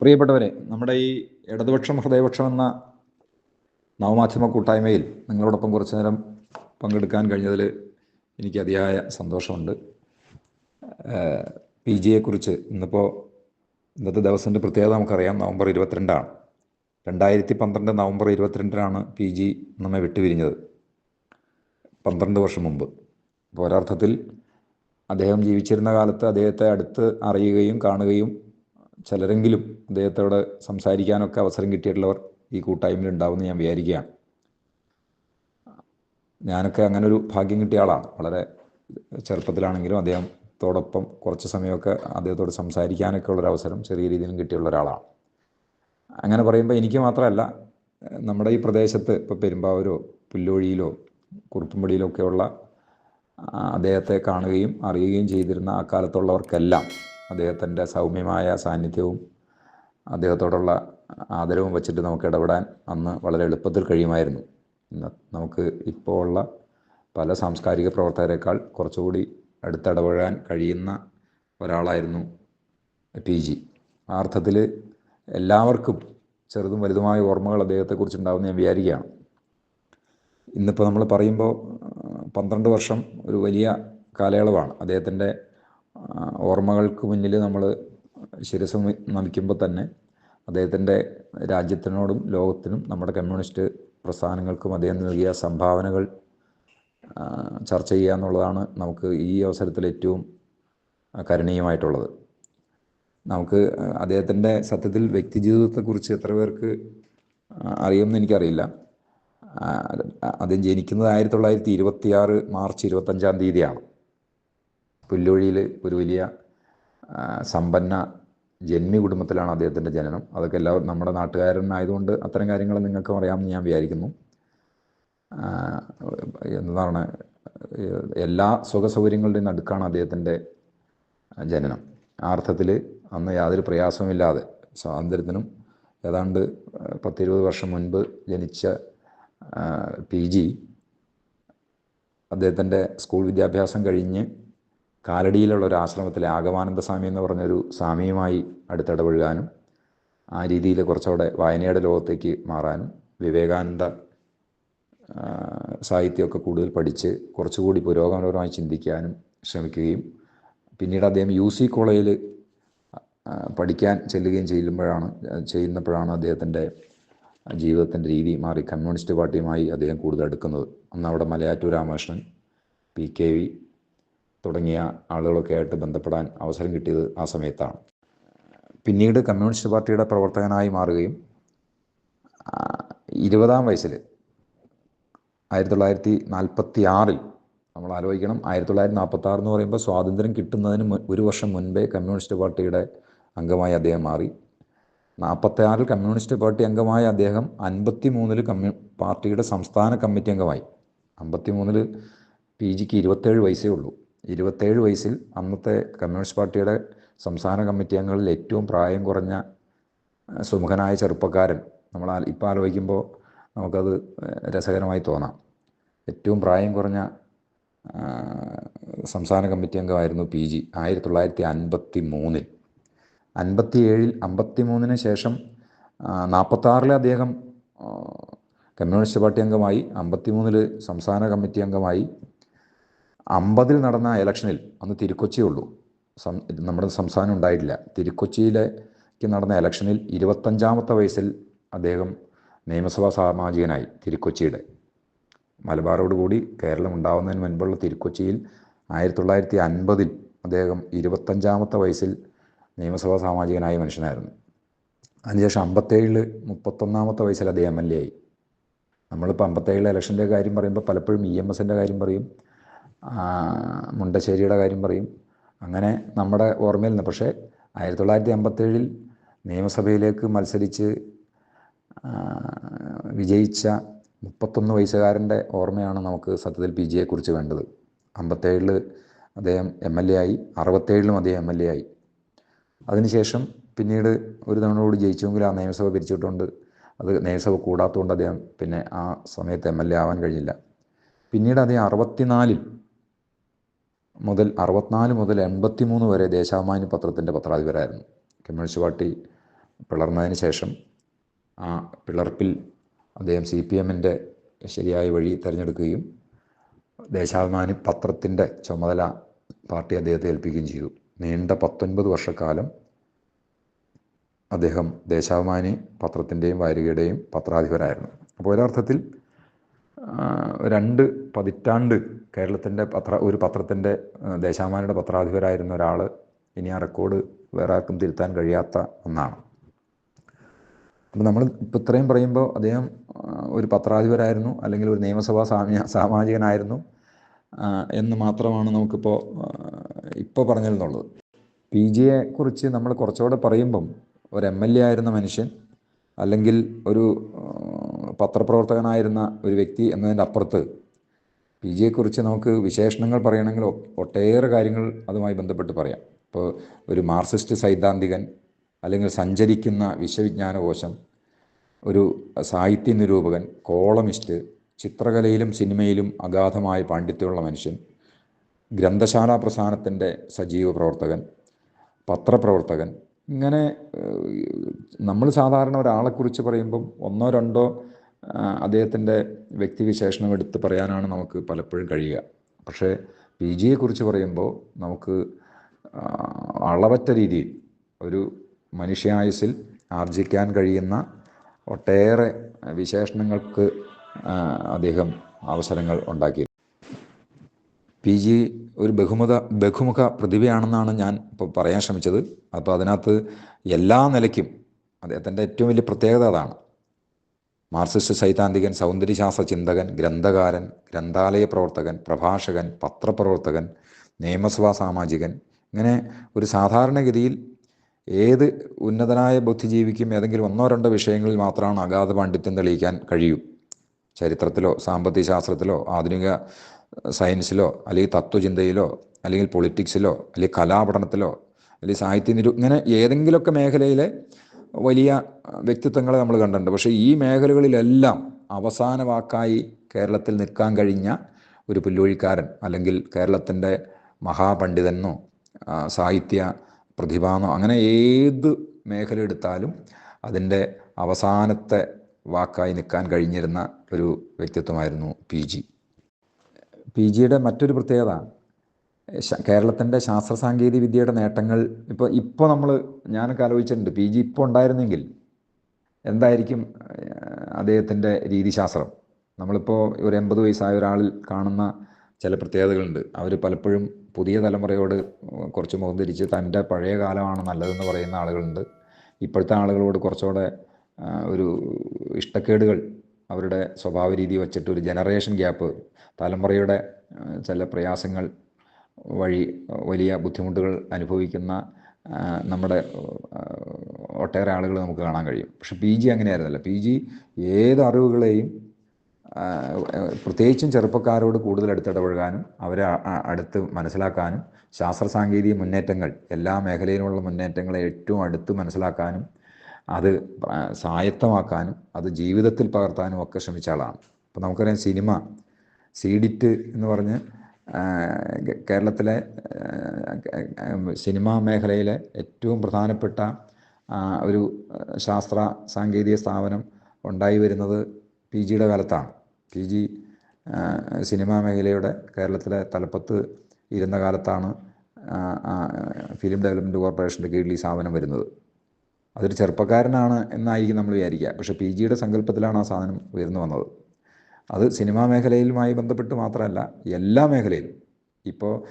പ്രിയപ്പെട്ടവരെ നമ്മുടെ ഈ ഇടതുപക്ഷം ഹൃദയപക്ഷം എന്ന നവമാധ്യമ കൂട്ടായ്മയിൽ നിങ്ങളോടൊപ്പം കുറച്ചു നേരം പങ്കെടുക്കാൻ കഴിഞ്ഞതിൽ എനിക്ക് അതിയായ സന്തോഷമുണ്ട്. പി ജിയെക്കുറിച്ച് ഇന്നിപ്പോൾ ഇന്നത്തെ ദിവസത്തിന്റെ പ്രത്യേകത നമുക്കറിയാം. നവംബർ ഇരുപത്തിരണ്ടാണ്. രണ്ടായിരത്തി പന്ത്രണ്ട് നവംബർ ഇരുപത്തിരണ്ടിനാണ് പി ജി നമ്മെ വിട്ടുപിരിഞ്ഞത്. പന്ത്രണ്ട് വർഷം മുമ്പ്. അപ്പോൾ ഒരർത്ഥത്തിൽ അദ്ദേഹം ജീവിച്ചിരുന്ന കാലത്ത് അദ്ദേഹത്തെ അടുത്ത് അറിയുകയും കാണുകയും ചിലരെങ്കിലും അദ്ദേഹത്തോട് സംസാരിക്കാനൊക്കെ അവസരം കിട്ടിയിട്ടുള്ളവർ ഈ കൂട്ടായ്മയിൽ ഉണ്ടാവുമെന്ന് ഞാൻ വിചാരിക്കുകയാണ്. ഞാനൊക്കെ അങ്ങനെ ഒരു ഭാഗ്യം കിട്ടിയ ആളാണ്. വളരെ ചെറുപ്പത്തിലാണെങ്കിലും അദ്ദേഹത്തോടൊപ്പം കുറച്ച് സമയമൊക്കെ അദ്ദേഹത്തോട് സംസാരിക്കാനൊക്കെ ഉള്ളൊരു അവസരം ചെറിയ രീതിയിലും കിട്ടിയുള്ള ഒരാളാണ്. അങ്ങനെ പറയുമ്പോൾ എനിക്ക് മാത്രമല്ല നമ്മുടെ ഈ പ്രദേശത്ത് ഇപ്പോൾ പെരുമ്പാവൂരോ പുല്ലുവഴിയിലോ കുറുപ്പുംപടിയിലൊക്കെയുള്ള അദ്ദേഹത്തെ കാണുകയും അറിയുകയും ചെയ്തിരുന്ന അക്കാലത്തുള്ളവർക്കെല്ലാം അദ്ദേഹത്തിന്റെ സൗമ്യമായ സാന്നിധ്യവും അദ്ദേഹത്തോടുള്ള ആദരവും വച്ചിട്ട് നമുക്ക് ഇടപെടാൻ അന്ന് വളരെ എളുപ്പത്തിൽ കഴിയുമായിരുന്നു. നമുക്ക് ഇപ്പോൾ ഉള്ള പല സാംസ്കാരിക പ്രവർത്തകരെക്കാൾ കുറച്ചുകൂടി അടുത്തിടപഴകാൻ കഴിയുന്ന ഒരാളായിരുന്നു പി ജി. ആ അർത്ഥത്തിൽ എല്ലാവർക്കും ചെറുതും വലുതുമായ ഓർമ്മകൾ അദ്ദേഹത്തെക്കുറിച്ച് ഉണ്ടാകുമെന്ന് ഞാൻ വിചാരിക്കുകയാണ്. ഇന്നിപ്പോൾ നമ്മൾ പറയുമ്പോൾ പന്ത്രണ്ട് വർഷം ഒരു വലിയ കാലയളവാണ്. അദ്ദേഹത്തിന്റെ ഓർമ്മകൾക്ക് മുന്നിൽ നമ്മൾ ശിരസ് നമിക്കുമ്പോൾ തന്നെ അദ്ദേഹത്തിന്റെ രാജ്യത്തിനോടും ലോകത്തിനും നമ്മുടെ കമ്മ്യൂണിസ്റ്റ് പ്രസ്ഥാനങ്ങൾക്കും അദ്ദേഹം നൽകിയ സംഭാവനകൾ ചർച്ച ചെയ്യുക എന്നുള്ളതാണ് നമുക്ക് ഈ അവസരത്തിൽ ഏറ്റവും കരണീയമായിട്ടുള്ളത്. നമുക്ക് അദ്ദേഹത്തിന്റെ സത്യത്തിൽ വ്യക്തിജീവിതത്തെക്കുറിച്ച് എത്ര പേർക്ക് അറിയുമെന്ന് എനിക്കറിയില്ല. അദ്ദേഹം ജനിക്കുന്നത് ആയിരത്തി തൊള്ളായിരത്തി ഇരുപത്തിയാറ് മാർച്ച് ഇരുപത്തഞ്ചാം തീയതിയാണ്. പുല്ലുവഴിയിൽ ഒരു വലിയ സമ്പന്ന ജന്മി കുടുംബത്തിലാണ് അദ്ദേഹത്തിന്റെ ജനനം. അതൊക്കെ എല്ലാവരും നമ്മുടെ നാട്ടുകാരനായതുകൊണ്ട് അത്തരം കാര്യങ്ങൾ നിങ്ങൾക്ക് അറിയാമെന്ന് ഞാൻ വിചാരിക്കുന്നു. എന്താണ് എല്ലാ സുഖ സൗകര്യങ്ങളുടെയും നടുക്കാണ് അദ്ദേഹത്തിന്റെ ജനനം. ആ അർത്ഥത്തിൽ അന്ന് യാതൊരു പ്രയാസവുമില്ലാതെ സ്വാതന്ത്ര്യത്തിനും ഏതാണ്ട് പത്തിരുപത് വർഷം മുൻപ് ജനിച്ച പി ജി അദ്ദേഹത്തിന്റെ സ്കൂൾ വിദ്യാഭ്യാസം കഴിഞ്ഞ് കാലടിയിലുള്ള ഒരു ആശ്രമത്തിലെ ആഗമാനന്ദ സ്വാമി എന്ന് പറഞ്ഞൊരു സ്വാമിയുമായി അടുത്തിടപഴകാനും ആ രീതിയിൽ കുറച്ചുകൂടെ വായനയുടെ ലോകത്തേക്ക് മാറാനും വിവേകാനന്ദ സാഹിത്യമൊക്കെ കൂടുതൽ പഠിച്ച് കുറച്ചുകൂടി പുരോഗമനപരമായി ചിന്തിക്കാനും ശ്രമിക്കുകയും പിന്നീട് അദ്ദേഹം യു സി കോളേജിൽ പഠിക്കാൻ ചെല്ലുകയും ചെയ്യുമ്പോഴാണ് ചെയ്യുന്നപ്പോഴാണ് അദ്ദേഹത്തിന്റെ ജീവിതത്തിന്റെ രീതി മാറി. കമ്മ്യൂണിസ്റ്റ് പാർട്ടിയുമായി അദ്ദേഹം കൂടുതൽ അടുക്കുന്നത്. അന്ന് അവിടെ Malayattoor Ramakrishnan P K V തുടങ്ങിയ ആളുകളൊക്കെ ആയിട്ട് ബന്ധപ്പെടാൻ അവസരം കിട്ടിയത് ആ സമയത്താണ്. പിന്നീട് കമ്മ്യൂണിസ്റ്റ് പാർട്ടിയുടെ പ്രവർത്തകനായി മാറുകയും ഇരുപതാം വയസ്സിൽ ആയിരത്തി തൊള്ളായിരത്തി നാൽപ്പത്തി ആറിൽ നമ്മൾ ആലോചിക്കണം ആയിരത്തി തൊള്ളായിരത്തി നാൽപ്പത്തി ആറ് എന്ന് പറയുമ്പോൾ സ്വാതന്ത്ര്യം കിട്ടുന്നതിന് ഒരു വർഷം മുൻപേ കമ്മ്യൂണിസ്റ്റ് പാർട്ടിയുടെ അംഗമായി അദ്ദേഹം മാറി. നാൽപ്പത്തി ആറിൽ കമ്മ്യൂണിസ്റ്റ് പാർട്ടി അംഗമായ അദ്ദേഹം അൻപത്തി മൂന്നിൽ കമ്മ്യൂ പാർട്ടിയുടെ സംസ്ഥാന കമ്മിറ്റി അംഗമായി. അമ്പത്തി മൂന്നിൽ പി ജിക്ക് ഇരുപത്തേഴ് വയസ്സേ ഉള്ളൂ. ഇരുപത്തേഴ് വയസ്സിൽ അന്നത്തെ കമ്മ്യൂണിസ്റ്റ് പാർട്ടിയുടെ സംസ്ഥാന കമ്മിറ്റി അംഗങ്ങളിൽ ഏറ്റവും പ്രായം കുറഞ്ഞ സുമുഖനായ ചെറുപ്പക്കാരൻ. നമ്മൾ ഇപ്പോൾ ആലോചിക്കുമ്പോൾ നമുക്കത് രസകരമായി തോന്നാം. ഏറ്റവും പ്രായം കുറഞ്ഞ സംസ്ഥാന കമ്മിറ്റി അംഗമായിരുന്നു പി ജി ആയിരത്തി തൊള്ളായിരത്തി അൻപത്തി മൂന്നിൽ അൻപത്തി ഏഴിൽ അമ്പത്തി മൂന്നിന് ശേഷം നാൽപ്പത്താറിൽ അദ്ദേഹം കമ്മ്യൂണിസ്റ്റ് പാർട്ടി അംഗമായി അമ്പത്തി മൂന്നിൽ സംസ്ഥാന കമ്മിറ്റി അംഗമായി അമ്പതിൽ നടന്ന ഇലക്ഷനിൽ അന്ന് തിരുക്കൊച്ചിയേ ഉള്ളൂ. നമ്മുടെ സംസ്ഥാനം ഉണ്ടായിട്ടില്ല. തിരുക്കൊച്ചിയിലേക്ക് നടന്ന ഇലക്ഷനിൽ ഇരുപത്തഞ്ചാമത്തെ വയസ്സിൽ അദ്ദേഹം നിയമസഭാ സാമാജികനായി തിരുക്കൊച്ചിയുടെ. മലബാറോടുകൂടി കേരളം ഉണ്ടാവുന്നതിന് മുൻപുള്ള തിരുക്കൊച്ചിയിൽ ആയിരത്തി തൊള്ളായിരത്തി അൻപതിൽ അദ്ദേഹം ഇരുപത്തഞ്ചാമത്തെ വയസ്സിൽ നിയമസഭാ സാമാജികനായ മനുഷ്യനായിരുന്നു. അതിനുശേഷം അമ്പത്തേഴിൽ മുപ്പത്തൊന്നാമത്തെ വയസ്സിൽ അദ്ദേഹം എം എൽ എ ആയി. നമ്മളിപ്പോൾ അമ്പത്തേഴിലെ ഇലക്ഷന്റെ കാര്യം പറയുമ്പോൾ പലപ്പോഴും ഇ എം എസിന്റെ കാര്യം പറയും. മുണ്ടശ്ശേരിയുടെ കാര്യം പറയും. അങ്ങനെ നമ്മുടെ ഓർമ്മയിൽ നിന്ന് പക്ഷേ ആയിരത്തി തൊള്ളായിരത്തി അമ്പത്തേഴിൽ നിയമസഭയിലേക്ക് മത്സരിച്ച് വിജയിച്ച മുപ്പത്തൊന്ന് വയസ്സുകാരന്റെ ഓർമ്മയാണ് നമുക്ക് സത്യത്തിൽ പി ജിയെക്കുറിച്ച് വേണ്ടത്. അമ്പത്തേഴിൽ അദ്ദേഹം എം എൽ എ ആയി അറുപത്തേഴിലും അദ്ദേഹം എം എൽ എ ആയി. അതിനുശേഷം പിന്നീട് ഒരു തവണ കൂടി ജയിച്ചുവെങ്കിൽ ആ നിയമസഭ പിരിച്ചിട്ടുണ്ട് അത് നിയമസഭ കൂടാത്തതുകൊണ്ട് അദ്ദേഹം പിന്നെ ആ സമയത്ത് എം എൽ എ ആവാൻ കഴിഞ്ഞില്ല. പിന്നീട് അദ്ദേഹം അറുപത്തിനാലിൽ മുതൽ അറുപത്തിനാല് മുതൽ എൺപത്തി മൂന്ന് വരെ ദേശാഭിമാനി പത്രത്തിന്റെ പത്രാധിപരായിരുന്നു. കമ്മ്യൂണിസ്റ്റ് പാർട്ടി പിളർന്നതിന് ശേഷം ആ പിളർപ്പിൽ അദ്ദേഹം സി പി എമ്മിന്റെ ശരിയായ വഴി തിരഞ്ഞെടുക്കുകയും ദേശാഭിമാനി പത്രത്തിന്റെ ചുമതല പാർട്ടി അദ്ദേഹത്തെ ഏൽപ്പിക്കുകയും ചെയ്തു. നീണ്ട പത്തൊൻപത് വർഷക്കാലം അദ്ദേഹം ദേശാഭിമാനി പത്രത്തിന്റെയും വാരികയുടെയും പത്രാധിപരായിരുന്നു. അപ്പോൾ ഒരർത്ഥത്തിൽ രണ്ട് പതിറ്റാണ്ട് കേരളത്തിന്റെ പത്ര ഒരു പത്രത്തിന്റെ ദേശാഭിമാനിയുടെ പത്രാധിപരായിരുന്ന ഒരാൾ ഇനി ആ റെക്കോർഡ് വേറെ ആർക്കും തിരുത്താൻ കഴിയാത്ത ഒന്നാണ്. അപ്പോൾ നമ്മൾ ഇപ്പോൾ ഇത്രയും പറയുമ്പോൾ അദ്ദേഹം ഒരു പത്രാധിപരായിരുന്നു അല്ലെങ്കിൽ ഒരു നിയമസഭാ സാമ്യ സാമാജികനായിരുന്നു എന്ന് മാത്രമാണ് നമുക്കിപ്പോൾ ഇപ്പോൾ പറഞ്ഞിരുന്നുള്ളത്. പി ജിയെ കുറിച്ച് നമ്മൾ കുറച്ചുകൂടെ പറയുമ്പം ഒരു എം എൽ എ ആയിരുന്ന മനുഷ്യൻ അല്ലെങ്കിൽ ഒരു പത്രപ്രവർത്തകനായിരുന്ന ഒരു വ്യക്തി എന്നതിന്റെ അപ്പുറത്ത് പി ജിയെക്കുറിച്ച് നമുക്ക് വിശേഷണങ്ങൾ പറയണമെങ്കിൽ ഒട്ടേറെ കാര്യങ്ങൾ അതുമായി ബന്ധപ്പെട്ട് പറയാം. ഇപ്പോൾ ഒരു മാർസിസ്റ്റ് സൈദ്ധാന്തികൻ അല്ലെങ്കിൽ സഞ്ചരിക്കുന്ന വിശ്വവിജ്ഞാനകോശം ഒരു സാഹിത്യ നിരൂപകൻ കോളമിസ്റ്റ് ചിത്രകലയിലും സിനിമയിലും അഗാധമായ പാണ്ഡിത്യമുള്ള മനുഷ്യൻ ഗ്രന്ഥശാല പ്രസ്ഥാനത്തിന്റെ സജീവ പ്രവർത്തകൻ പത്രപ്രവർത്തകൻ ഇങ്ങനെ നമ്മൾ സാധാരണ ഒരാളെക്കുറിച്ച് പറയുമ്പം ഒന്നോ രണ്ടോ അദ്ദേഹത്തിന്റെ വ്യക്തിവിശേഷണം എടുത്ത് പറയാനാണ് നമുക്ക് പലപ്പോഴും കഴിയുക. പക്ഷേ പി ജിയെക്കുറിച്ച് പറയുമ്പോൾ നമുക്ക് അളവറ്റ രീതിയിൽ ഒരു മനുഷ്യായുസിൽ ആർജിക്കാൻ കഴിയുന്ന ഒട്ടേറെ വിശേഷണങ്ങൾക്ക് അദ്ദേഹം അവസരങ്ങൾ ഉണ്ടാക്കി. പി ജി ഒരു ബഹുമുഖ ബഹുമുഖ പ്രതിഭയാണെന്നാണ് ഞാൻ ഇപ്പോൾ പറയാൻ ശ്രമിച്ചത്. അപ്പോൾ അതിനകത്ത് എല്ലാ നിലയ്ക്കും അദ്ദേഹത്തിന്റെ ഏറ്റവും വലിയ പ്രത്യേകത അതാണ്. മാർക്സിസ്റ്റ് സൈദ്ധാന്തികൻ സൗന്ദര്യശാസ്ത്ര ചിന്തകൻ ഗ്രന്ഥകാരൻ ഗ്രന്ഥാലയ പ്രവർത്തകൻ പ്രഭാഷകൻ പത്രപ്രവർത്തകൻ നിയമസഭാ സാമാജികൻ. ഇങ്ങനെ ഒരു സാധാരണഗതിയിൽ ഏത് ഉന്നതനായ ബുദ്ധിജീവിക്കും ഏതെങ്കിലും ഒന്നോ രണ്ടോ വിഷയങ്ങളിൽ മാത്രമാണ് അഗാധ പാണ്ഡിത്യം തെളിയിക്കാൻ കഴിയൂ. ചരിത്രത്തിലോ സാമ്പത്തിക ശാസ്ത്രത്തിലോ ആധുനിക സയൻസിലോ അല്ലെങ്കിൽ തത്വചിന്തയിലോ അല്ലെങ്കിൽ പൊളിറ്റിക്സിലോ അല്ലെങ്കിൽ കലാപഠനത്തിലോ അല്ലെങ്കിൽ സാഹിത്യ നിരു ഇങ്ങനെ ഏതെങ്കിലുമൊക്കെ മേഖലയിലെ വലിയ വ്യക്തിത്വങ്ങളെ നമ്മൾ കണ്ടിട്ടുണ്ട്. പക്ഷേ ഈ മേഖലകളിലെല്ലാം അവസാന വാക്കായി കേരളത്തിൽ നിൽക്കാൻ കഴിഞ്ഞ ഒരു പുല്ലുവഴിക്കാരൻ അല്ലെങ്കിൽ കേരളത്തിന്റെ മഹാപണ്ഡിതനോ സാഹിത്യ പ്രതിഭാനോ അങ്ങനെ ഏത് മേഖല എടുത്താലും അതിന്റെ അവസാനത്തെ വാക്കായി നിൽക്കാൻ കഴിഞ്ഞിരുന്ന ഒരു വ്യക്തിത്വമായിരുന്നു പി ജി. പി ജിയുടെ മറ്റൊരു പ്രത്യേകത കേരളത്തിന്റെ ശാസ്ത്ര സാങ്കേതിക വിദ്യയുടെ നേട്ടങ്ങൾ ഇപ്പോൾ ഇപ്പോൾ നമ്മൾ ഞാനൊക്കെ ആലോചിച്ചിട്ടുണ്ട് പി ജി ഇപ്പോൾ ഉണ്ടായിരുന്നെങ്കിൽ എന്തായിരിക്കും അദ്ദേഹത്തിന്റെ രീതിശാസ്ത്രം? നമ്മളിപ്പോൾ ഒരു എൺപത് വയസ്സായ ഒരാളിൽ കാണുന്ന ചില പ്രത്യേകതകളുണ്ട്. അവർ പലപ്പോഴും പുതിയ തലമുറയോട് കുറച്ച് മുഖം തിരിച്ച് തന്റെ പഴയ കാലമാണ് നല്ലതെന്ന് പറയുന്ന ആളുകളുണ്ട്. ഇപ്പോഴത്തെ ആളുകളോട് കുറച്ചുകൂടെ ഒരു ഇഷ്ടക്കേടുകൾ അവരുടെ സ്വഭാവ രീതി വച്ചിട്ട് ഒരു ജനറേഷൻ ഗ്യാപ്പ് തലമുറയുടെ ചില പ്രയാസങ്ങൾ വഴി വലിയ ബുദ്ധിമുട്ടുകൾ അനുഭവിക്കുന്ന നമ്മുടെ ഒട്ടേറെ ആളുകൾ നമുക്ക് കാണാൻ കഴിയും. പക്ഷെ പി ജി അങ്ങനെയായിരുന്നല്ല. പി ജി ഏത് അറിവുകളെയും പ്രത്യേകിച്ചും ചെറുപ്പക്കാരോട് കൂടുതൽ അടുത്തിടപഴകാനും അവരെ അടുത്ത് മനസ്സിലാക്കാനും ശാസ്ത്ര സാങ്കേതിക മുന്നേറ്റങ്ങൾ എല്ലാ മേഖലയിലുമുള്ള മുന്നേറ്റങ്ങളെ ഏറ്റവും അടുത്ത് മനസ്സിലാക്കാനും അത് സ്വായത്തമാക്കാനും അത് ജീവിതത്തിൽ പകർത്താനും ഒക്കെ ശ്രമിച്ച ആളാണ്. അപ്പോൾ നമുക്കറിയാം സിനിമ സീഡിറ്റ് എന്ന് പറഞ്ഞ് കേരളത്തിലെ സിനിമാ മേഖലയിലെ ഏറ്റവും പ്രധാനപ്പെട്ട ഒരു ശാസ്ത്ര സാങ്കേതിക സ്ഥാപനം ഉണ്ടായി വരുന്നത് പി ജിയുടെ കാലത്താണ്. പി ജി സിനിമാ മേഖലയുടെ കേരളത്തിലെ തലപ്പത്ത് ഇരുന്ന കാലത്താണ് ഫിലിം ഡെവലപ്മെന്റ് കോർപ്പറേഷന്റെ കീഴിൽ ഈ സ്ഥാപനം വരുന്നത്. അതൊരു ചെറുപ്പക്കാരനാണ് എന്നായിരിക്കും നമ്മൾ വിചാരിക്കുക. പക്ഷേ പി ജിയുടെ സങ്കല്പത്തിലാണ് ആ സാധനം ഉയർന്നു വന്നത്. അത് സിനിമാ മേഖലയിലുമായി ബന്ധപ്പെട്ട് മാത്രമല്ല എല്ലാ മേഖലയിലും. ഇപ്പോൾ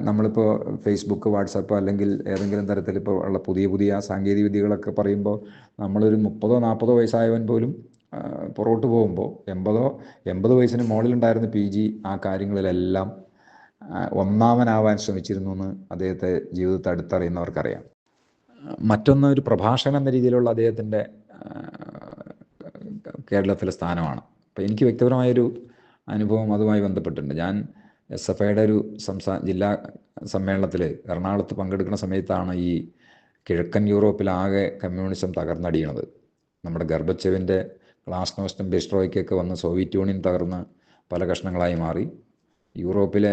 നമ്മളിപ്പോൾ ഫേസ്ബുക്ക് വാട്സപ്പ് അല്ലെങ്കിൽ ഏതെങ്കിലും തരത്തിൽ ഇപ്പോൾ ഉള്ള പുതിയ പുതിയ സാങ്കേതിക വിദ്യകളൊക്കെ പറയുമ്പോൾ നമ്മളൊരു മുപ്പതോ നാൽപ്പതോ വയസ്സായവൻ പോലും പുറകോട്ട് പോകുമ്പോൾ എൺപതോ എൺപത് വയസ്സിന് മുകളിലുണ്ടായിരുന്ന പി ജി ആ കാര്യങ്ങളിലെല്ലാം ഒന്നാമനാവാൻ ശ്രമിച്ചിരുന്നു എന്ന് അദ്ദേഹത്തെ ജീവിതത്തെ അടുത്തറിയുന്നവർക്കറിയാം. മറ്റൊന്ന് ഒരു പ്രഭാഷകൻ എന്ന രീതിയിലുള്ള അദ്ദേഹത്തിന്റെ കേരളത്തിലെ സ്ഥാനമാണ്. അപ്പോൾ എനിക്ക് വ്യക്തിപരമായൊരു അനുഭവം അതുമായി ബന്ധപ്പെട്ടിട്ടുണ്ട്. ഞാൻ എസ് എഫ് ഐയുടെ ഒരു സംസ്ഥാന ജില്ലാ സമ്മേളനത്തിൽ എറണാകുളത്ത് പങ്കെടുക്കുന്ന സമയത്താണ് ഈ കിഴക്കൻ യൂറോപ്പിലാകെ കമ്മ്യൂണിസം തകർന്നടിയണത് നമ്മുടെ ഗർഭച്ചെവിന്റെ ക്ലാസ് നോസ്റ്റും ബിസ്ട്രോയ്ക്കൊക്കെ വന്ന് സോവിയറ്റ് യൂണിയൻ തകർന്ന് പല കഷ്ണങ്ങളായി മാറി. യൂറോപ്പിലെ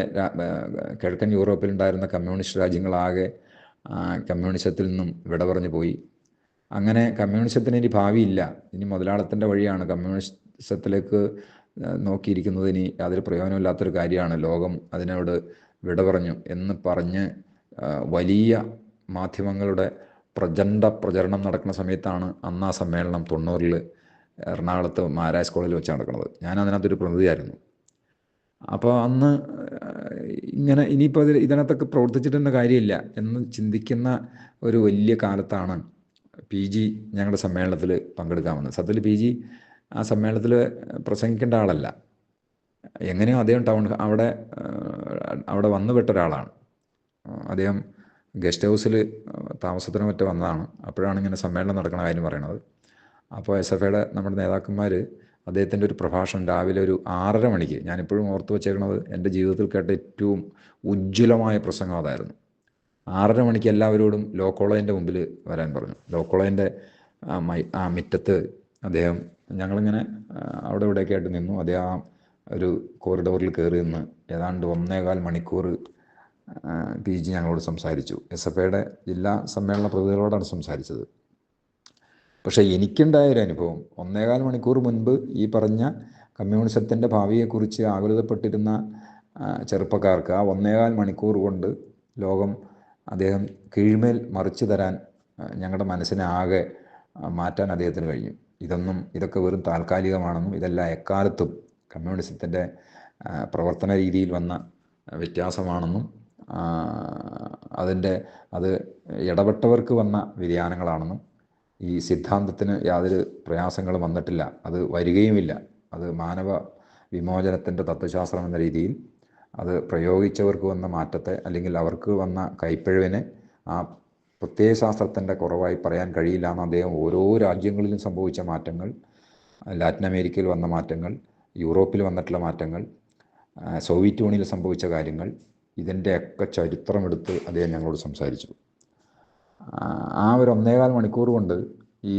കിഴക്കൻ യൂറോപ്പിലുണ്ടായിരുന്ന കമ്മ്യൂണിസ്റ്റ് രാജ്യങ്ങളാകെ കമ്മ്യൂണിസത്തിൽ നിന്നും വിട പറഞ്ഞു പോയി. അങ്ങനെ കമ്മ്യൂണിസത്തിന് ഇനി ഭാവിയില്ല. ഇനി മുതലാളത്തിന്റെ വഴിയാണ് കമ്മ്യൂണിസത്തിലേക്ക് നോക്കിയിരിക്കുന്നത് ഇനി യാതൊരു പ്രയോജനമില്ലാത്തൊരു കാര്യമാണ്. ലോകം അതിനോട് വിട പറഞ്ഞു എന്ന് പറഞ്ഞ് വലിയ മാധ്യമങ്ങളുടെ പ്രചണ്ഡ പ്രചരണം നടക്കുന്ന സമയത്താണ് അന്ന് ആ സമ്മേളനം തൊണ്ണൂറിൽ എറണാകുളത്ത് മഹാരാജ് കോളേജിൽ വെച്ച് നടക്കുന്നത്. ഞാൻ അതിനകത്തൊരു പ്രതിനിധിയായിരുന്നു. അപ്പോൾ അന്ന് ഇങ്ങനെ ഇനിയിപ്പോൾ അതിൽ ഇതിനകത്തൊക്കെ പ്രവർത്തിച്ചിട്ടുള്ള കാര്യമില്ല എന്ന് ചിന്തിക്കുന്ന ഒരു വലിയ കാലത്താണ് പി ജി ഞങ്ങളുടെ സമ്മേളനത്തിൽ പങ്കെടുക്കാൻ വന്നത്. സത്യത്തിൽ പി ജി ആ സമ്മേളനത്തിൽ പ്രസംഗിക്കേണ്ട ആളല്ല. എങ്ങനെയോ അദ്ദേഹം ടൗൺ അവിടെ അവിടെ വന്നുപെട്ട ഒരാളാണ്. അദ്ദേഹം ഗസ്റ്റ് ഹൗസിൽ താമസത്തിന് മറ്റോ വന്നതാണ്. അപ്പോഴാണ് ഇങ്ങനെ സമ്മേളനം നടക്കുന്ന കാര്യം പറയണത്. അപ്പോൾ എസ് എഫ് ഐയുടെ നമ്മുടെ നേതാക്കന്മാർ അദ്ദേഹത്തിന്റെ ഒരു പ്രഭാഷണം രാവിലെ ഒരു ആറര മണിക്ക് ഞാനിപ്പോഴും ഓർത്ത് വെച്ചേക്കണത് എന്റെ ജീവിതത്തിൽ കേട്ട ഏറ്റവും ഉജ്ജ്വലമായ പ്രസംഗം അതായിരുന്നു. ആറര മണിക്ക് എല്ലാവരോടും ലോ കോളേജിന്റെ മുമ്പിൽ വരാൻ പറഞ്ഞു. ലോ കോളേജിന്റെ ആ മുറ്റത്ത് അദ്ദേഹം ഞങ്ങളിങ്ങനെ അവിടെ ഇവിടെയൊക്കെ ആയിട്ട് നിന്നു. അദ്ദേഹം ആ ഒരു കോറിഡോറിൽ കയറി നിന്ന് ഏതാണ്ട് ഒന്നേകാൽ മണിക്കൂർ പി ജി ഞങ്ങളോട് സംസാരിച്ചു. എസ് എഫ് ഐയുടെ ജില്ലാ സമ്മേളന പ്രതിനിധികളോടാണ് സംസാരിച്ചത്. പക്ഷേ എനിക്കുണ്ടായ ഒരു അനുഭവം ഒന്നേകാൽ മണിക്കൂർ മുൻപ് ഈ പറഞ്ഞ കമ്മ്യൂണിസത്തിന്റെ ഭാവിയെക്കുറിച്ച് ആകുലതപ്പെട്ടിരുന്ന ചെറുപ്പക്കാർക്ക് ആ ഒന്നേകാൽ മണിക്കൂർ കൊണ്ട് ലോകം അദ്ദേഹം കീഴ്മേൽ മറിച്ചു തരാൻ ഞങ്ങളുടെ മനസ്സിനെ ആകെ മാറ്റാൻ അദ്ദേഹത്തിന് കഴിഞ്ഞു. ഇതൊന്നും ഇതൊക്കെ വെറും താൽക്കാലികമാണെന്നും ഇതെല്ലാം എക്കാലത്തും കമ്മ്യൂണിസത്തിന്റെ പ്രവർത്തന രീതിയിൽ വന്ന വ്യത്യാസമാണെന്നും അതിന്റെ അത് ഇടപെട്ടവർക്ക് വന്ന വ്യതിയാനങ്ങളാണെന്നും ഈ സിദ്ധാന്തത്തിന് യാതൊരു പ്രയാസങ്ങളും വന്നിട്ടില്ല. അത് വരികയുമില്ല. അത് മാനവ വിമോചനത്തിന്റെ തത്വശാസ്ത്രം എന്ന രീതിയിൽ അത് പ്രയോഗിച്ചവർക്ക് വന്ന മാറ്റത്തെ അല്ലെങ്കിൽ അവർക്ക് വന്ന കൈപ്പിഴവിനെ ആ പ്രത്യയശാസ്ത്രത്തിന്റെ കുറവായി പറയാൻ കഴിയില്ല എന്ന് അദ്ദേഹം ഓരോ രാജ്യങ്ങളിലും സംഭവിച്ച മാറ്റങ്ങൾ ലാറ്റിൻ അമേരിക്കയിൽ വന്ന മാറ്റങ്ങൾ യൂറോപ്പിൽ വന്നിട്ടുള്ള മാറ്റങ്ങൾ സോവിയറ്റ് യൂണിയനിൽ സംഭവിച്ച കാര്യങ്ങൾ ഇതിന്റെയൊക്കെ ചരിത്രമെടുത്ത് അദ്ദേഹം ഞങ്ങളോട് സംസാരിച്ചു. ആ ഒരു ഒന്നേകാൽ മണിക്കൂർ കൊണ്ട് ഈ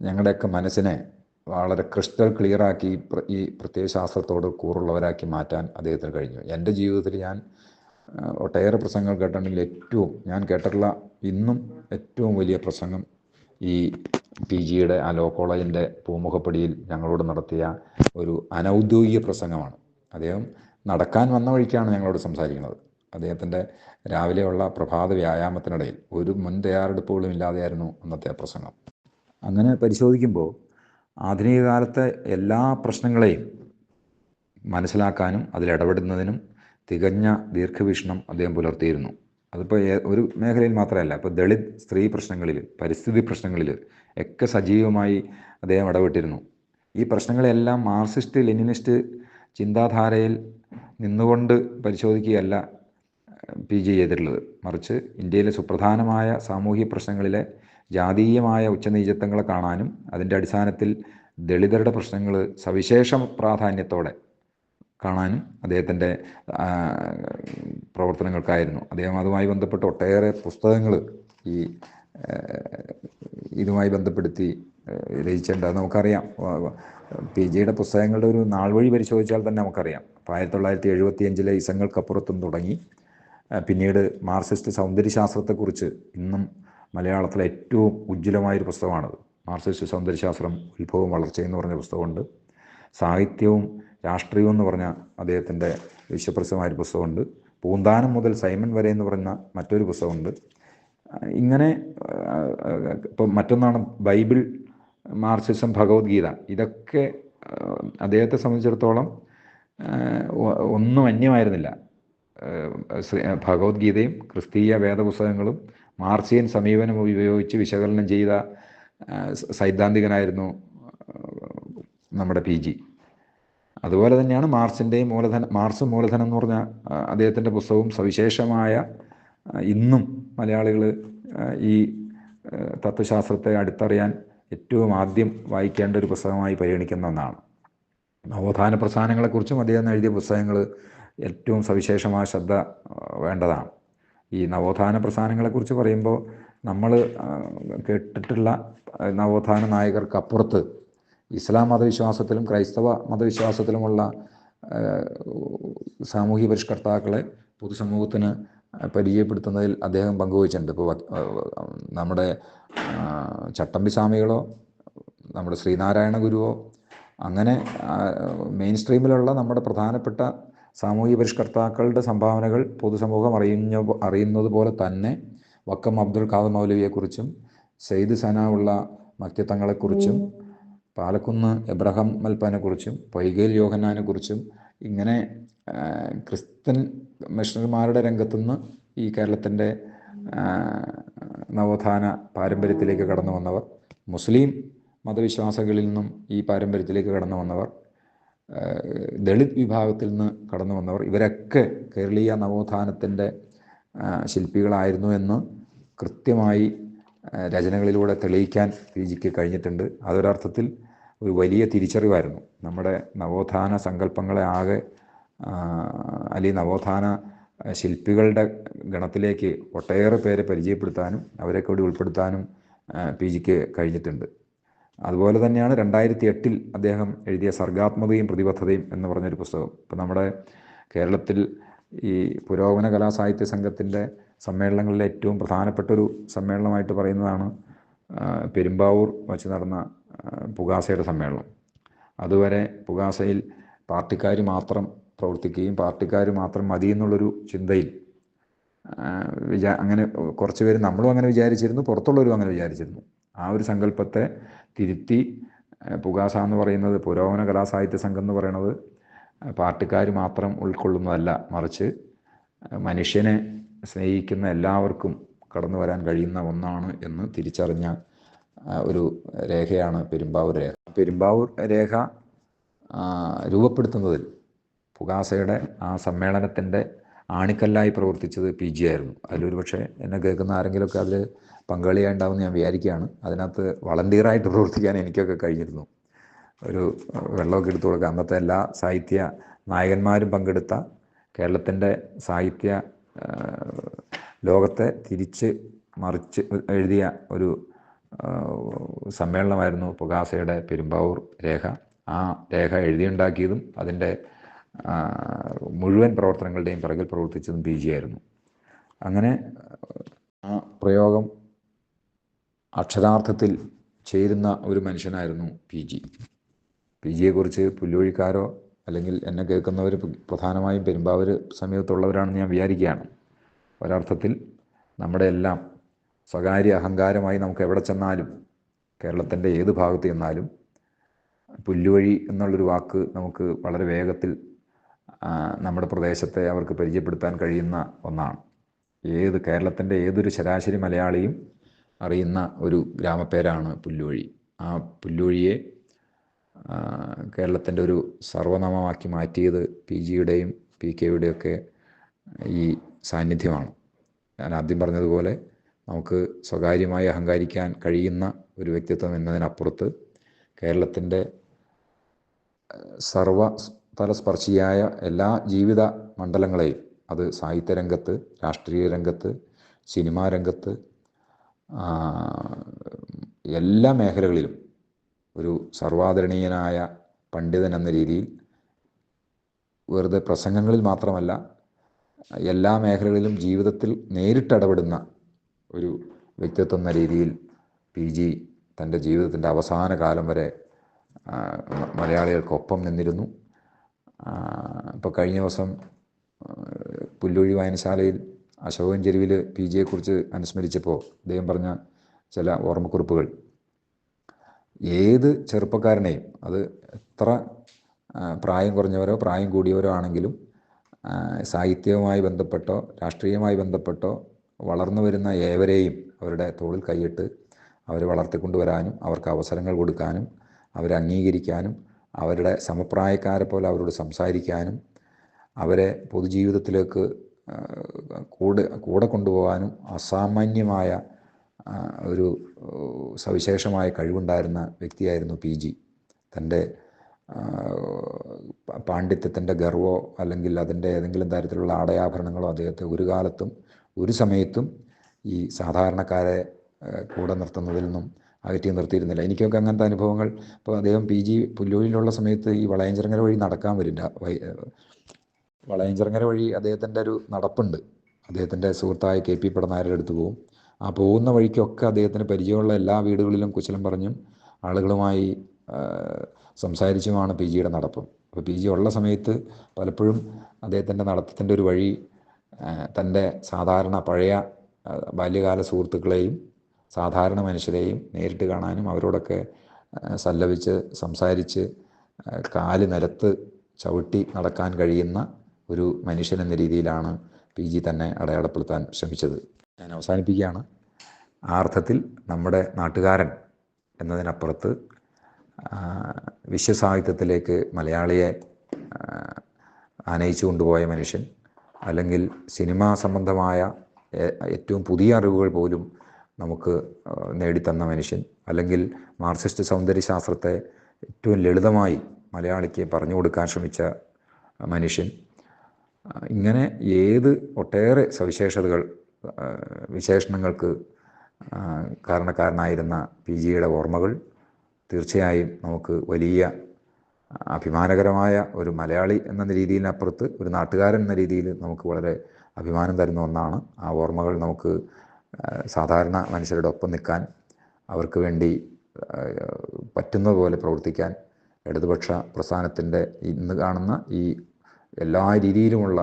ഞങ്ങളുടെയൊക്കെ മനസ്സിനെ വളരെ ക്രിസ്റ്റൽ ക്ലിയറാക്കി ഈ പ്രത്യയശാസ്ത്രത്തോട് കൂറുള്ളവരാക്കി മാറ്റാൻ അദ്ദേഹത്തിന് കഴിഞ്ഞു. എന്റെ ജീവിതത്തിൽ ഞാൻ ഒട്ടേറെ പ്രസംഗങ്ങൾ കേട്ടിട്ടുണ്ടെങ്കിൽ ഏറ്റവും ഞാൻ കേട്ടിട്ടുള്ള ഇന്നും ഏറ്റവും വലിയ പ്രസംഗം ഈ പി ജിയുടെ ആ ലോ കോളേജിന്റെ പൂമുഖപ്പടിയിൽ ഞങ്ങളോട് നടത്തിയ ഒരു അനൗദ്യോഗിക പ്രസംഗമാണ്. അദ്ദേഹം നടക്കാൻ വന്ന വഴിക്കാണ് ഞങ്ങളോട് സംസാരിക്കുന്നത്. അദ്ദേഹത്തിന്റെ രാവിലെയുള്ള പ്രഭാത വ്യായാമത്തിനിടയിൽ ഒരു മുൻ തയ്യാറെടുപ്പുകളും ഇല്ലാതെയായിരുന്നു അന്നത്തെ പ്രസംഗം. അങ്ങനെ പരിശോധിക്കുമ്പോൾ ആധുനിക കാലത്തെ എല്ലാ പ്രശ്നങ്ങളെയും മനസ്സിലാക്കാനും അതിലിടപെടുന്നതിനും തികഞ്ഞ ദീർഘവീക്ഷണം അദ്ദേഹം പുലർത്തിയിരുന്നു. അതിപ്പോൾ ഒരു മേഖലയിൽ മാത്രമല്ല ഇപ്പോൾ ദളിത് സ്ത്രീ പ്രശ്നങ്ങളിൽ പരിസ്ഥിതി പ്രശ്നങ്ങളിൽ ഒക്കെ സജീവമായി അദ്ദേഹം ഇടപെട്ടിരുന്നു. ഈ പ്രശ്നങ്ങളെല്ലാം മാർക്സിസ്റ്റ് ലെനിനിസ്റ്റ് ചിന്താധാരയിൽ നിന്നുകൊണ്ട് പരിശോധിക്കുകയല്ല പി ജി ചെയ്തിട്ടുള്ളത്. മറിച്ച് ഇന്ത്യയിലെ സുപ്രധാനമായ സാമൂഹ്യ പ്രശ്നങ്ങളിലെ ജാതീയമായ ഉച്ചനീചത്വങ്ങളെ കാണാനും അതിന്റെ അടിസ്ഥാനത്തിൽ ദളിതരുടെ പ്രശ്നങ്ങൾ സവിശേഷ പ്രാധാന്യത്തോടെ കാണാനും അദ്ദേഹത്തിന്റെ പ്രവർത്തനങ്ങൾക്കായിരുന്നു. അദ്ദേഹം അതുമായി ബന്ധപ്പെട്ട് ഒട്ടേറെ പുസ്തകങ്ങൾ ഈ ഇതുമായി ബന്ധപ്പെടുത്തി രചിച്ചിട്ടുണ്ട്. അത് നമുക്കറിയാം. പി ജിയുടെ പുസ്തകങ്ങളുടെ ഒരു നാൾ വഴി പരിശോധിച്ചാൽ തന്നെ നമുക്കറിയാം. അപ്പോൾ ആയിരത്തി തൊള്ളായിരത്തി എഴുപത്തി അഞ്ചിലെ ഇസങ്ങൾക്കപ്പുറത്തും തുടങ്ങി പിന്നീട് മാർസിസ്റ്റ് സൗന്ദര്യശാസ്ത്രത്തെക്കുറിച്ച് ഇന്നും മലയാളത്തിലെ ഏറ്റവും ഉജ്ജ്വലമായൊരു പുസ്തകമാണത്. മാർസിസ്റ്റ് സൗന്ദര്യശാസ്ത്രം ഉത്ഭവം വളർച്ചയും എന്ന് പറഞ്ഞ പുസ്തകമുണ്ട്. സാഹിത്യവും രാഷ്ട്രീയവും എന്ന് പറഞ്ഞ അദ്ദേഹത്തിന്റെ വിശ്വപ്രസിദ്ധമായൊരു പുസ്തകമുണ്ട്. പൂന്താനം മുതൽ സൈമൺ വരെ എന്ന് പറഞ്ഞ മറ്റൊരു പുസ്തകമുണ്ട്. ഇങ്ങനെ ഇപ്പം മറ്റൊന്നാണ് ബൈബിൾ മാർക്സിസം ഭഗവത്ഗീത. ഇതൊക്കെ അദ്ദേഹത്തെ സംബന്ധിച്ചിടത്തോളം ഒന്നും അന്യമായിരുന്നില്ല. ഭഗവത്ഗീതയും ക്രിസ്തീയ വേദപുസ്തകങ്ങളും മാർസിയൻ സമീപനം ഉപയോഗിച്ച് വിശകലനം ചെയ്ത സൈദ്ധാന്തികനായിരുന്നു നമ്മുടെ പി ജി. അതുപോലെ തന്നെയാണ് മാർസിന്റെയും മൂലധനം മാർസ് മൂലധനം എന്ന് പറഞ്ഞ അദ്ദേഹത്തിന്റെ പുസ്തകവും സവിശേഷമായ ഇന്നും മലയാളികൾ ഈ തത്വശാസ്ത്രത്തെ അടുത്തറിയാൻ ഏറ്റവും ആദ്യം വായിക്കേണ്ട ഒരു പുസ്തകമായി പരിഗണിക്കുന്ന ഒന്നാണ്. നവോത്ഥാന പ്രസ്ഥാനങ്ങളെക്കുറിച്ചും അദ്ദേഹം എഴുതിയ പുസ്തകങ്ങൾ ഏറ്റവും സവിശേഷമായ ശ്രദ്ധ വേണ്ടതാണ്. ഈ നവോത്ഥാന പ്രസ്ഥാനങ്ങളെക്കുറിച്ച് പറയുമ്പോൾ നമ്മൾ കേട്ടിട്ടുള്ള നവോത്ഥാന നായകർക്ക് അപ്പുറത്ത് ഇസ്ലാം മതവിശ്വാസത്തിലും ക്രൈസ്തവ മതവിശ്വാസത്തിലുമുള്ള സാമൂഹ്യ പരിഷ്കർത്താക്കളെ പൊതുസമൂഹത്തിന് പരിചയപ്പെടുത്തുന്നതിൽ അദ്ദേഹം പങ്കുവച്ചിട്ടുണ്ട് ഇപ്പോൾ നമ്മുടെ ചട്ടമ്പി സ്വാമികളോ നമ്മുടെ ശ്രീനാരായണ ഗുരുവോ അങ്ങനെ മെയിൻ സ്ട്രീമിലുള്ള നമ്മുടെ പ്രധാനപ്പെട്ട സാമൂഹ്യ പരിഷ്കർത്താക്കളുടെ സംഭാവനകൾ പൊതുസമൂഹം അറിയുന്ന അറിയുന്നത് പോലെ തന്നെ വക്കം അബ്ദുൽ ഖാദർ മൗലവിയെക്കുറിച്ചും സെയ്ദ് സനാവുള്ള മക്യത്തങ്ങളെക്കുറിച്ചും പാലക്കുന്ന് എബ്രഹാം മൽപ്പാനെക്കുറിച്ചും യോഹന്നാനെ കുറിച്ചും ഇങ്ങനെ ക്രിസ്ത്യൻ മിഷണറിമാരുടെ രംഗത്തുനിന്ന് ഈ കേരളത്തിന്റെ നവോത്ഥാന പാരമ്പര്യത്തിലേക്ക് കടന്നു വന്നവർ മുസ്ലിം മതവിശ്വാസങ്ങളിൽ നിന്നും ഈ പാരമ്പര്യത്തിലേക്ക് കടന്നു വന്നവർ ദളിത് വിഭാഗത്തിൽ നിന്ന് കടന്നു വന്നവർ ഇവരൊക്കെ കേരളീയ നവോത്ഥാനത്തിന്റെ ശില്പികളായിരുന്നു എന്ന് കൃത്യമായി രചനകളിലൂടെ തെളിയിക്കാൻ പി ജിക്ക് കഴിഞ്ഞിട്ടുണ്ട്. അതൊരർത്ഥത്തിൽ ഒരു വലിയ തിരിച്ചറിവായിരുന്നു. നമ്മുടെ നവോത്ഥാന സങ്കല്പങ്ങളെ ആകെ അല്ലെങ്കിൽ നവോത്ഥാന ശില്പികളുടെ ഗണത്തിലേക്ക് ഒട്ടേറെ പേരെ പരിചയപ്പെടുത്താനും അവരെ കൂടി ഉൾപ്പെടുത്താനും പി ജിക്ക് കഴിഞ്ഞിട്ടുണ്ട്. അതുപോലെ തന്നെയാണ് രണ്ടായിരത്തി എട്ടിൽ അദ്ദേഹം എഴുതിയ സർഗാത്മകതയും പ്രതിബദ്ധതയും എന്ന് പറഞ്ഞൊരു പുസ്തകം. ഇപ്പം നമ്മുടെ കേരളത്തിൽ ഈ പുരോഗമന കലാസാഹിത്യ സംഘത്തിന്റെ സമ്മേളനങ്ങളിലെ ഏറ്റവും പ്രധാനപ്പെട്ട ഒരു സമ്മേളനമായിട്ട് പറയുന്നതാണ് പെരുമ്പാവൂർ വച്ച് നടന്ന പുകാസയുടെ സമ്മേളനം. അതുവരെ പുകാസയിൽ പാർട്ടിക്കാർ മാത്രം പ്രവർത്തിക്കുകയും പാർട്ടിക്കാർ മാത്രം മതി എന്നുള്ളൊരു ചിന്തയിൽ വിചാ അങ്ങനെ കുറച്ച് പേര് നമ്മളും അങ്ങനെ വിചാരിച്ചിരുന്നു പുറത്തുള്ളവരും അങ്ങനെ വിചാരിച്ചിരുന്നു. ആ ഒരു സങ്കല്പത്തെ തിരുത്തി പുകാസ എന്ന് പറയുന്നത് പുരോഗമന കലാസാഹിത്യ സംഘം എന്ന് പറയുന്നത് പാർട്ടിക്കാർ മാത്രം ഉൾക്കൊള്ളുന്നതല്ല മറിച്ച് മനുഷ്യനെ സ്നേഹിക്കുന്ന എല്ലാവർക്കും കടന്നു വരാൻ കഴിയുന്ന ഒന്നാണ് എന്ന് തിരിച്ചറിഞ്ഞ ഒരു രേഖയാണ് പെരുമ്പാവൂർ രേഖ. പെരുമ്പാവൂർ രേഖ രൂപപ്പെടുത്തുന്നതിൽ പുകാസയുടെ ആ സമ്മേളനത്തിന്റെ ആണിക്കല്ലായി പ്രവർത്തിച്ചത് പി ജി ആയിരുന്നു. അതിലൊരു പക്ഷേ എന്നെ കേൾക്കുന്ന ആരെങ്കിലുമൊക്കെ അതിൽ പങ്കാളിയായി ഉണ്ടാവും ഞാൻ വിചാരിക്കുകയാണ്. അതിനകത്ത് വളണ്ടിയറായിട്ട് പ്രവർത്തിക്കാൻ എനിക്കൊക്കെ കഴിഞ്ഞിരുന്നു. ഒരു വെള്ളമൊക്കെ എടുത്തു കൊടുക്കുക. അന്നത്തെ എല്ലാ സാഹിത്യ നായകന്മാരും പങ്കെടുത്ത കേരളത്തിന്റെ സാഹിത്യ ലോകത്തെ തിരിച്ച് മറിച്ച് എഴുതിയ ഒരു സമ്മേളനമായിരുന്നു പുകാസയുടെ പെരുമ്പാവൂർ രേഖ. ആ രേഖ എഴുതിയുണ്ടാക്കിയതും അതിന്റെ മുഴുവൻ പ്രവർത്തനങ്ങളുടെയും പിറകിൽ പ്രവർത്തിച്ചതും പി ജി ആയിരുന്നു. അങ്ങനെ ആ പ്രയോഗം അക്ഷരാർത്ഥത്തിൽ ചേരുന്ന ഒരു മനുഷ്യനായിരുന്നു പി ജി. പി ജിയെക്കുറിച്ച് പുല്ലുവഴിക്കാരോ അല്ലെങ്കിൽ എന്നെ കേൾക്കുന്നവർ പ്രധാനമായും പെരുമ്പാവൂർ സമീപത്തുള്ളവരാണെന്ന് ഞാൻ വിചാരിക്കുകയാണ്. ഒരർത്ഥത്തിൽ നമ്മുടെ എല്ലാം സ്വകാര്യ അഹങ്കാരമായി നമുക്ക് എവിടെ ചെന്നാലും കേരളത്തിന്റെ ഏത് ഭാഗത്ത് ചെന്നാലും പുല്ലുവഴി എന്നുള്ളൊരു വാക്ക് നമുക്ക് വളരെ വേഗത്തിൽ നമ്മുടെ പ്രദേശത്തെ അവർക്ക് പരിചയപ്പെടുത്താൻ കഴിയുന്ന ഒന്നാണ്. ഏത് കേരളത്തിന്റെ ഏതൊരു ശരാശരി മലയാളിയും അറിയുന്ന ഒരു ഗ്രാമപ്പേരാണ് പുല്ലുവഴി. ആ പുല്ലുവഴിയെ കേരളത്തിന്റെ ഒരു സർവനാമമാക്കി മാറ്റിയത് പി ജിയുടെയും പി കെയുടെയൊക്കെ ഈ സാന്നിധ്യമാണ്. ഞാൻ ആദ്യം പറഞ്ഞതുപോലെ നമുക്ക് സ്വകാര്യമായി അഹങ്കാരിക്കാൻ കഴിയുന്ന ഒരു വ്യക്തിത്വം എന്നതിനപ്പുറത്ത് കേരളത്തിന്റെ സർവ തലസ്പർശിയായ എല്ലാ ജീവിത മണ്ഡലങ്ങളെയും അത് സാഹിത്യരംഗത്ത് രാഷ്ട്രീയ രംഗത്ത് സിനിമാ രംഗത്ത് എല്ലാ മേഖലകളിലും ഒരു സർവാദരണീയനായ പണ്ഡിതൻ എന്ന രീതിയിൽ വെറുതെ പ്രസംഗങ്ങളിൽ മാത്രമല്ല എല്ലാ മേഖലകളിലും ജീവിതത്തിൽ നേരിട്ടിടപെടുന്ന ഒരു വ്യക്തിത്വം എന്ന രീതിയിൽ പി. ജി. തന്റെ ജീവിതത്തിന്റെ അവസാന കാലം വരെ മലയാളികൾക്കൊപ്പം നിന്നിരുന്നു. ഇപ്പോൾ കഴിഞ്ഞ ദിവസം പുല്ലൊഴി വായനശാലയിൽ അശോകൻ ചെരുവിൽ പി. ജിയെക്കുറിച്ച് അനുസ്മരിച്ചപ്പോൾ അദ്ദേഹം പറഞ്ഞ ചില ഓർമ്മക്കുറിപ്പുകൾ. ഏത് ചെറുപ്പക്കാരനെയും അത് എത്ര പ്രായം കുറഞ്ഞവരോ പ്രായം കൂടിയവരോ ആണെങ്കിലും സാഹിത്യവുമായി ബന്ധപ്പെട്ടോ രാഷ്ട്രീയവുമായി ബന്ധപ്പെട്ടോ വളർന്നു വരുന്ന ഏവരെയും അവരുടെ തോളിൽ കൈയിട്ട് അവരെ വളർത്തിക്കൊണ്ടുവരാനും അവർക്ക് അവസരങ്ങൾ കൊടുക്കാനും അവരെ അംഗീകരിക്കാനും അവരുടെ സമപ്രായക്കാരെ പോലെ അവരോട് സംസാരിക്കാനും അവരെ പൊതുജീവിതത്തിലേക്ക് കൂടെ കൂടെ കൊണ്ടുപോകാനും അസാമാന്യമായ ഒരു സവിശേഷമായ കഴിവുണ്ടായിരുന്ന വ്യക്തിയായിരുന്നു പി ജി. തന്റെ പാണ്ഡിത്യത്തിന്റെ ഗർവോ അല്ലെങ്കിൽ അതിന്റെ ഏതെങ്കിലും തരത്തിലുള്ള ആടയാഭരണങ്ങളോ അദ്ദേഹത്തെ ഒരു കാലത്തും ഒരു സമയത്തും ഈ സാധാരണക്കാരെ കൂടെ നിർത്തുന്നതിൽ നിന്നും അകറ്റി നിർത്തിയിരുന്നില്ല. എനിക്കൊക്കെ അങ്ങനത്തെ അനുഭവങ്ങൾ ഇപ്പോൾ അദ്ദേഹം പി ജി പുല്ലൂരിലുള്ള സമയത്ത് ഈ വളയഞ്ചിറങ്ങര വഴി നടക്കാൻ വരില്ല. വളയഞ്ചിറങ്ങര വഴി അദ്ദേഹത്തിന്റെ ഒരു നടപ്പുണ്ട്. അദ്ദേഹത്തിന്റെ സുഹൃത്തായ കെ പി പടനായരുടെ അടുത്ത് പോകും ആ പോകുന്ന വഴിക്കൊക്കെ അദ്ദേഹത്തിന് പരിചയമുള്ള എല്ലാ വീടുകളിലും കുശലം പറഞ്ഞും ആളുകളുമായി സംസാരിച്ചുമാണ് പി ജിയുടെ നടപ്പം. അപ്പോൾ പി ജി ഉള്ള സമയത്ത് പലപ്പോഴും അദ്ദേഹത്തിന്റെ നടത്തത്തിന്റെ ഒരു വഴി തന്റെ സാധാരണ പഴയ ബാല്യകാല സുഹൃത്തുക്കളെയും സാധാരണ മനുഷ്യരെയും നേരിട്ട് കാണാനും അവരോടൊക്കെ സല്ലപിച്ച് സംസാരിച്ച് കാൽ നിലത്ത് ചവിട്ടി നടക്കാൻ കഴിയുന്ന ഒരു മനുഷ്യൻ എന്ന രീതിയിലാണ് പി ജി തന്നെ അടയാളപ്പെടുത്താൻ ശ്രമിച്ചത്. ഞാൻ അവസാനിപ്പിക്കുകയാണ്. ആ അർത്ഥത്തിൽ നമ്മുടെ നാട്ടുകാരൻ എന്നതിനപ്പുറത്ത് വിശ്വസാഹിത്യത്തിലേക്ക് മലയാളിയെ ആനയിച്ചു കൊണ്ടുപോയ മനുഷ്യൻ അല്ലെങ്കിൽ സിനിമാ സംബന്ധമായ ഏറ്റവും പുതിയ അറിവുകൾ പോലും നമുക്ക് നേടിത്തന്ന മനുഷ്യൻ അല്ലെങ്കിൽ മാർക്സിസ്റ്റ് സൗന്ദര്യശാസ്ത്രത്തെ ഏറ്റവും ലളിതമായി മലയാളിക്ക് പറഞ്ഞു കൊടുക്കാൻ ശ്രമിച്ച മനുഷ്യൻ ഇങ്ങനെ ഏത് ഒട്ടേറെ സവിശേഷതകൾ വിശേഷണങ്ങൾക്ക് കാരണക്കാരനായിരുന്ന പി ജിയുടെ ഓർമ്മകൾ തീർച്ചയായും നമുക്ക് വലിയ അഭിമാനകരമായ ഒരു മലയാളി എന്ന രീതിയിലപ്പുറത്ത് ഒരു നാട്ടുകാരൻ എന്ന രീതിയിൽ നമുക്ക് വളരെ അഭിമാനം തരുന്ന ഒന്നാണ്. ആ ഓർമ്മകൾ നമുക്ക് സാധാരണ മനുഷ്യരുടെ ഒപ്പം നിൽക്കാൻ അവർക്ക് വേണ്ടി പറ്റുന്നത് പോലെ പ്രവർത്തിക്കാൻ ഇടതുപക്ഷ പ്രസ്ഥാനത്തിന്റെ ഇന്ന് കാണുന്ന ഈ എല്ലാ രീതിയിലുമുള്ള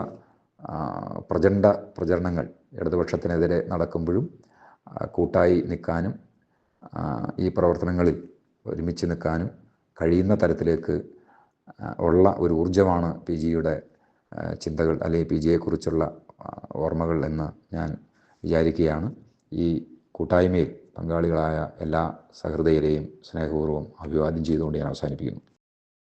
പ്രചണ്ഡ പ്രചരണങ്ങൾ ഇടതുപക്ഷത്തിനെതിരെ നടക്കുമ്പോഴും കൂട്ടായി നിൽക്കാനും ഈ പ്രവർത്തനങ്ങളിൽ ഒരുമിച്ച് നിൽക്കാനും കഴിയുന്ന തരത്തിലേക്ക് ഉള്ള ഒരു ഊർജമാണ് പി ജിയുടെ ചിന്തകൾ അല്ലെങ്കിൽ പി ജിയെക്കുറിച്ചുള്ള ഓർമ്മകൾ എന്ന് ഞാൻ വിചാരിക്കുകയാണ്. ഈ കൂട്ടായ്മയിൽ പങ്കാളികളായ എല്ലാ സഹൃദയരെയും സ്നേഹപൂർവം അഭിവാദ്യം ചെയ്തുകൊണ്ട് ഞാൻ അവസാനിപ്പിക്കുന്നു.